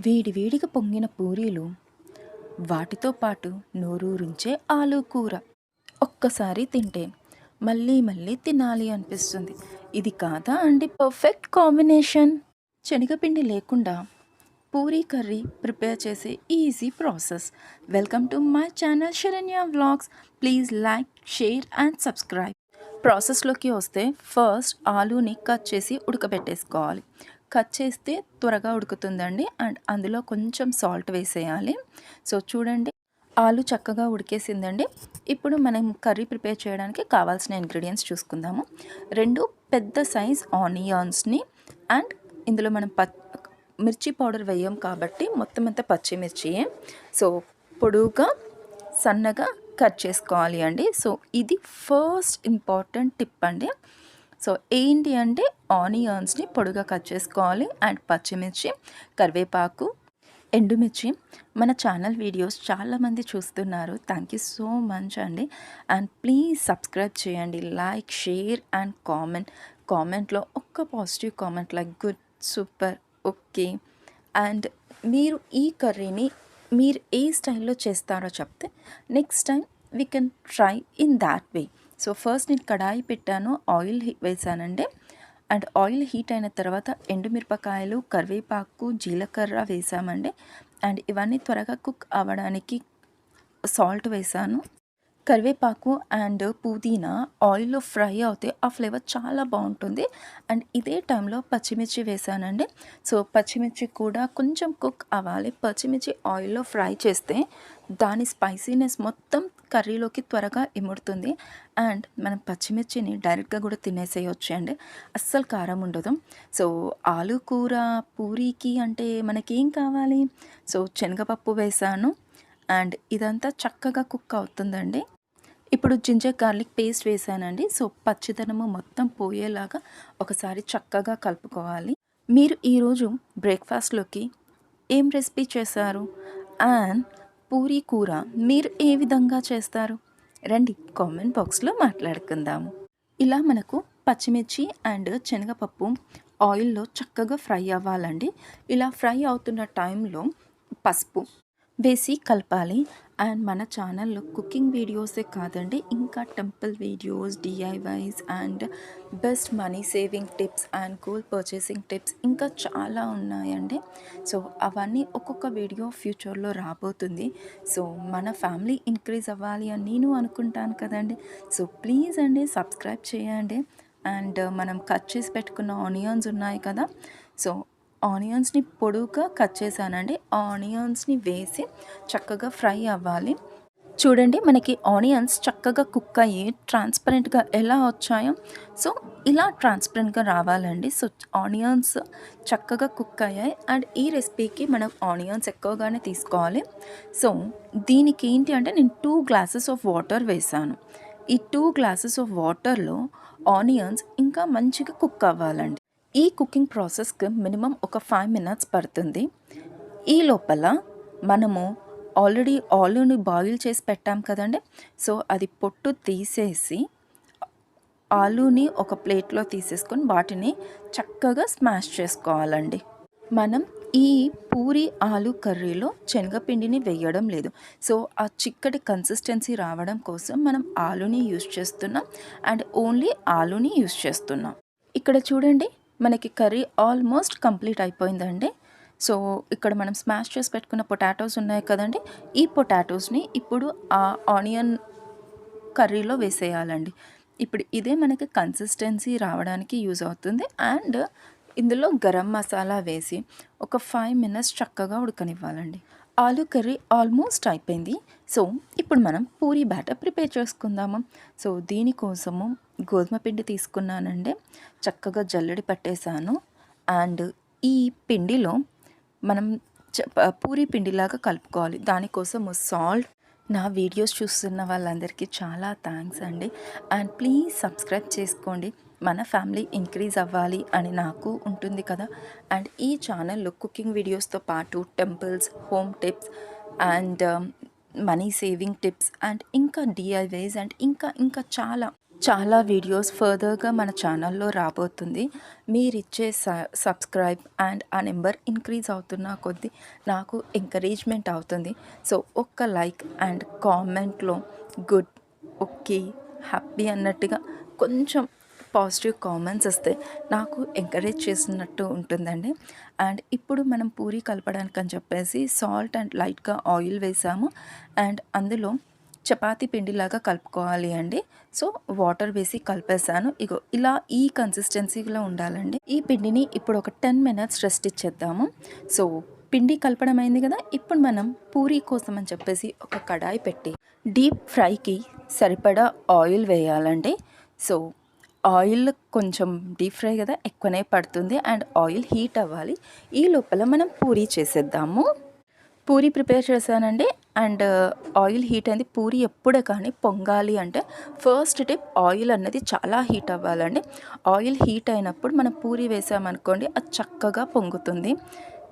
వేడివేడిగా పొంగిన పూరీలు వాటితో పాటు నోరూరించే ఆలు కూర. ఒక్కసారి తింటే మళ్ళీ మళ్ళీ తినాలి అనిపిస్తుంది. ఇది కాదా అండి? Perfect combination. శనగపిండి లేకుండా పూరీ కర్రీ ప్రిపేర్ చేసే easy process. Welcome to my channel Saranya vlogs. Please like share and subscribe. ప్రాసెస్లోకి వస్తే ఫస్ట్ ఆలూని కట్ చేసి ఉడకబెట్టేసుకోవాలి. కట్ చేస్తే త్వరగా ఉడుకుతుందండి. అండ్ అందులో కొంచెం సాల్ట్ వేసేయాలి. సో చూడండి ఆలు చక్కగా ఉడికేసిందండి. ఇప్పుడు మనం కర్రీ ప్రిపేర్ చేయడానికి కావాల్సిన ఇంగ్రీడియంట్స్ చూసుకుందాము. రెండు పెద్ద సైజ్ ఆనియన్స్ని అండ్ ఇందులో మనం ప మిర్చి పౌడర్ వేయం కాబట్టి మొత్తం అంతా పచ్చిమిర్చియే సో పొడువుగా సన్నగా కట్ చేసుకోవాలి అండి. సో ఇది ఫస్ట్ ఇంపార్టెంట్ టిప్ అండి. సో ఏంటి అంటే ఆనియన్స్ని పొడుగా కట్ చేసుకోవాలి అండ్ పచ్చిమిర్చి కరివేపాకు ఎండుమిర్చి. మన ఛానల్ వీడియోస్ చాలామంది చూస్తున్నారు. థ్యాంక్ యూ సో మచ్ అండి. అండ్ ప్లీజ్ సబ్స్క్రైబ్ చేయండి. లైక్ షేర్ అండ్ కామెంట్ కామెంట్లో ఒక్క positive comment like good super okay and మీరు ఈ కర్రీని మీరు ఏ స్టైల్లో చేస్తారో చెప్తే next time we can try in that way so first నేను కడాయి పెట్టాను ఆయిల్ వేసానండి. అండ్ ఆయిల్ హీట్ అయిన తర్వాత ఎండుమిరపకాయలు కరివేపాకు జీలకర్ర వేసామండి. అండ్ ఇవన్నీ త్వరగా కుక్ అవ్వడానికి సాల్ట్ వేసాను. కరివేపాకు అండ్ పుదీనా ఆయిల్లో ఫ్రై అవుతే ఆ ఫ్లేవర్ చాలా బాగుంటుంది. అండ్ ఇదే టైంలో పచ్చిమిర్చి వేసానండి. సో పచ్చిమిర్చి కూడా కొంచెం కుక్ అవ్వాలి. పచ్చిమిర్చి ఆయిల్లో ఫ్రై చేస్తే దాని స్పైసీనెస్ మొత్తం కర్రీలోకి త్వరగా ఇముడుతుంది. అండ్ మనం పచ్చిమిర్చిని డైరెక్ట్గా కూడా తినేసేయచ్చు అండి. అస్సలు కారం ఉండదు. సో ఆలు కూర పూరీకి అంటే మనకేం కావాలి? సో శనగపప్పు వేసాను. అండ్ ఇదంతా చక్కగా కుక్ అవుతుందండి. ఇప్పుడు జింజర్ గార్లిక్ పేస్ట్ వేసానండి. సో పచ్చిదనము మొత్తం పోయేలాగా ఒకసారి చక్కగా కలుపుకోవాలి. మీరు ఈరోజు బ్రేక్ఫాస్ట్లోకి ఏం రెసిపీ చేశారు? అండ్ పూరీ కూర మీరు ఏ విధంగా చేస్తారు? రండి కామెంట్ బాక్స్లో మాట్లాడుకుందాము ఇలా మనకు పచ్చిమిర్చి అండ్ శనగపప్పు ఆయిల్లో చక్కగా ఫ్రై అవ్వాలండి. ఇలా ఫ్రై అవుతున్న టైంలో పసుపు వేసి కలపాలి. అండ్ మన ఛానల్లో కుకింగ్ వీడియోసే కాదండి ఇంకా temple videos DIYs and best money saving tips and cool purchasing tips ఇంకా చాలా ఉన్నాయండి. సో అవన్నీ ఒక్కొక్క వీడియో ఫ్యూచర్లో రాబోతుంది. సో మన ఫ్యామిలీ ఇంక్రీజ్ అవ్వాలి అని నేను అనుకుంటాను కదండి. సో ప్లీజ్ అండి సబ్స్క్రైబ్ చేయండి. అండ్ మనం కట్ చేసి పెట్టుకున్న ఆనియన్స్ ఉన్నాయి కదా. సో ఆనియన్స్ని పొడువుగా కట్ చేశానండి. ఆనియన్స్ని వేసి చక్కగా ఫ్రై అవ్వాలి. చూడండి మనకి ఆనియన్స్ చక్కగా కుక్ అయ్యి ట్రాన్స్పరెంట్గా ఎలా వచ్చాయో. సో ఇలా ట్రాన్స్పరెంట్గా రావాలండి. సో ఆనియన్స్ చక్కగా కుక్ అయ్యాయి. అండ్ ఈ రెసిపీకి మనం ఆనియన్స్ ఎక్కువగానే తీసుకోవాలి. సో దీనికి ఏంటి అంటే నేను టూ గ్లాసెస్ ఆఫ్ వాటర్ వేసాను ఈ టూ గ్లాసెస్ ఆఫ్ వాటర్లో ఆనియన్స్ ఇంకా మంచిగా కుక్ అవ్వాలండి. ఈ కుకింగ్ ప్రాసెస్కి మినిమం ఒక ఫైవ్ మినిట్స్ పడుతుంది. ఈ లోపల మనము ఆల్రెడీ ఆలుని బాయిల్ చేసి పెట్టాం కదండి. సో అది పొట్టు తీసేసి ఆలూని ఒక ప్లేట్లో తీసేసుకొని వాటిని చక్కగా స్మాష్ చేసుకోవాలండి. మనం ఈ పూరి ఆలు కర్రీలో శనగపిండిని వేయడం లేదు. సో ఆ చిక్కటి కన్సిస్టెన్సీ రావడం కోసం మనం ఆలుని యూస్ చేస్తున్నాం. అండ్ ఓన్లీ ఆలుని యూస్ చేస్తున్నాం. ఇక్కడ చూడండి మనకి కర్రీ ఆల్మోస్ట్ కంప్లీట్ అయిపోయిందండి. సో ఇక్కడ మనం స్మాష్ చేసి పెట్టుకున్న పొటాటోస్ ఉన్నాయి కదండి. ఈ పొటాటోస్ని ఇప్పుడు ఆ ఆనియన్ కర్రీలో వేసేయాలండి. ఇప్పుడు ఇదే మనకి కన్సిస్టెన్సీ రావడానికి యూజ్ అవుతుంది. అండ్ ఇందులో గరం మసాలా వేసి ఒక ఫైవ్ మినిట్స్ చక్కగా ఉడకనివ్వాలండి. ఆలు కర్రీ ఆల్మోస్ట్ అయిపోయింది. సో ఇప్పుడు మనం పూరి బ్యాటర్ ప్రిపేర్ చేసుకుందాము. సో దీనికోసము గోధుమ పిండి తీసుకున్నానండి. చక్కగా జల్లడి పట్టేశాను. అండ్ ఈ పిండిలో మనం పూరి పిండిలాగా కలుపుకోవాలి. దానికోసము సాల్ట్. నా వీడియోస్ చూస్తున్న వాళ్ళందరికీ చాలా థ్యాంక్స్ అండి. అండ్ ప్లీజ్ సబ్స్క్రైబ్ చేసుకోండి. మన ఫ్యామిలీ ఇంక్రీజ్ అవ్వాలి అని నాకు ఉంటుంది కదా. అండ్ ఈ ఛానల్లో కుకింగ్ వీడియోస్తో పాటు temples home tips and um, money saving tips and ఇంకా డిఐవేస్ అండ్ ఇంకా ఇంకా చాలా చాలా వీడియోస్ ఫర్దర్గా మన ఛానల్లో రాబోతుంది. మీరిచ్చే ఇచ్చే సబ్స్క్రైబ్ అండ్ ఆ నెంబర్ ఇంక్రీజ్ అవుతున్న కొద్దీ నాకు ఎంకరేజ్మెంట్ అవుతుంది. సో ఒక్క లైక్ అండ్ కామెంట్లో గుడ్ ఓకే హ్యాపీ అన్నట్టుగా కొంచెం పాజిటివ్ కామెంట్స్ వస్తే నాకు ఎంకరేజ్ చేసినట్టు ఉంటుందండి. అండ్ ఇప్పుడు మనం పూరి కలపడానికి అని చెప్పేసి సాల్ట్ అండ్ లైట్గా ఆయిల్ వేసాము. అండ్ అందులో చపాతీ పిండిలాగా కలుపుకోవాలి అండి. సో వాటర్ వేసి కలిపేసాను ఇగో ఇలా ఈ కన్సిస్టెన్సీలో ఉండాలండి. ఈ పిండిని ఇప్పుడు ఒక టెన్ మినిట్స్ రెస్ట్ ఇచ్చేద్దాము. సో పిండి కలపడం అయింది కదా ఇప్పుడు మనం పూరీ కోసం అని చెప్పేసి ఒక కడాయి పెట్టి డీప్ ఫ్రైకి సరిపడా ఆయిల్ వేయాలండి. సో ఆయిల్ కొంచెం డీప్ ఫ్రై కదా ఎక్కువనే పడుతుంది అండ్ ఆయిల్ హీట్ అవ్వాలి. ఈ లోపల మనం పూరీ చేసేద్దాము. పూరి ప్రిపేర్ చేశానండి అండ్ ఆయిల్ హీట్ అయింది. పూరి ఎప్పుడే కానీ పొంగాలి అంటే ఫస్ట్ టిప్ ఆయిల్ అన్నది చాలా హీట్ అవ్వాలండి. ఆయిల్ హీట్ అయినప్పుడు మనం పూరి వేసామనుకోండి అది చక్కగా పొంగుతుంది.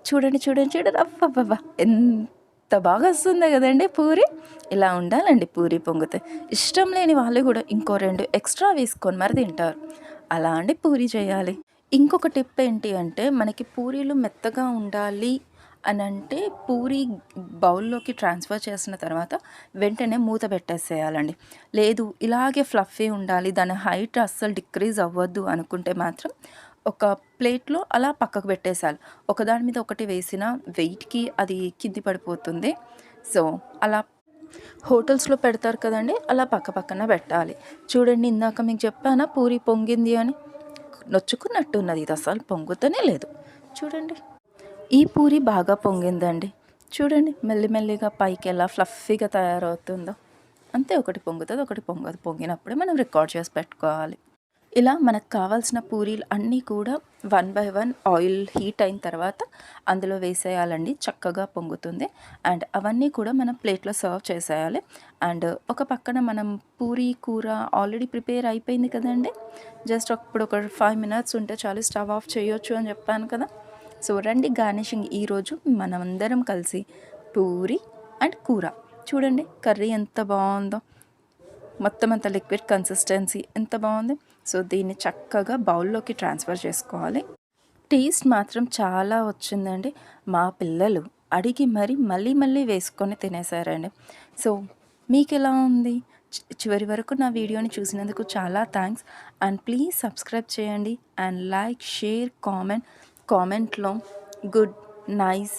చూడండి చూడండి చూడండి. అబ్బబ్బబ్బా ఎంత ఎంత బాగా వస్తుంది కదండి పూరి? ఇలా ఉండాలండి పూరి పొంగితే. ఇష్టం లేని వాళ్ళు కూడా ఇంకో రెండు ఎక్స్ట్రా వేసుకొని మరి తింటారు. అలా అండి పూరి చేయాలి. ఇంకొక టిప్ ఏంటి అంటే మనకి పూరీలు మెత్తగా ఉండాలి అని అంటే పూరి బౌల్లోకి ట్రాన్స్ఫర్ చేసిన తర్వాత వెంటనే మూత పెట్టేసేయాలండి. లేదు ఇలాగే ఫ్లఫీ ఉండాలి దాని హైట్ అస్సలు డిక్రీజ్ అవ్వద్దు అనుకుంటే మాత్రం ఒక ప్లేట్లో అలా పక్కకు పెట్టేసాలి ఒకదాని మీద ఒకటి వేసిన వెయిట్కి అది కింది పడిపోతుంది. సో అలా హోటల్స్లో పెడతారు కదండి అలా పక్క పక్కన పెట్టాలి. చూడండి ఇందాక మీకు చెప్పానా పూరి పొంగింది అని? నొచ్చుకున్నట్టున్నది ఇది అసలు పొంగుతూనే లేదు. చూడండి ఈ పూరి బాగా పొంగిందండి. చూడండి మెల్లిమెల్లిగా పైకి ఎలా ఫ్లఫీగా తయారవుతుందో. అంతే ఒకటి పొంగుతుంది ఒకటి పొంగదు. పొంగినప్పుడే మనం రికార్డ్ చేసి పెట్టుకోవాలి. ఇలా మనకు కావాల్సిన పూరీలు అన్నీ కూడా one by one oil heat అయిన తర్వాత అందులో వేసేయాలండి. చక్కగా పొంగుతుంది. అండ్ అవన్నీ కూడా మనం ప్లేట్లో సర్వ్ చేసేయాలి. అండ్ ఒక పక్కన మనం పూరీ కూర ఆల్రెడీ ప్రిపేర్ అయిపోయింది కదండి. జస్ట్ ఇప్పుడు ఒక ఫైవ్ మినిట్స్ ఉంటే చాలు స్టవ్ ఆఫ్ చేయొచ్చు అని చెప్పాను కదా. సో రండి గార్నిషింగ్ ఈరోజు మనమందరం కలిసి పూరి అండ్ కూర. చూడండి కర్రీ ఎంత బాగుందో. మొత్తం అంత లిక్విడ్ కన్సిస్టెన్సీ ఎంత బాగుంది? సో దీన్ని చక్కగా బౌల్లోకి ట్రాన్స్ఫర్ చేసుకోవాలి. టేస్ట్ మాత్రం చాలా వచ్చిందండి. మా పిల్లలు అడిగి మరి మళ్ళీ మళ్ళీ వేసుకొని తినేసారండి సో మీకు ఎలా ఉంది చివరి వరకు నా వీడియోని చూసినందుకు చాలా థ్యాంక్స్ అండ్ ప్లీజ్ సబ్స్క్రైబ్ చేయండి. అండ్ లైక్ షేర్ కామెంట్ కామెంట్లో గుడ్ నైస్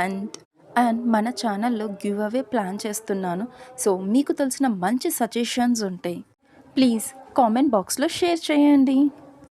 అండ్ అండ్ మన ఛానల్లో గివ్ అవే ప్లాన్ చేస్తున్నాను. సో మీకు తెలిసిన మంచి సజెషన్స్ ఉంటాయి ప్లీజ్ కామెంట్ బాక్స్లో షేర్ చేయండి.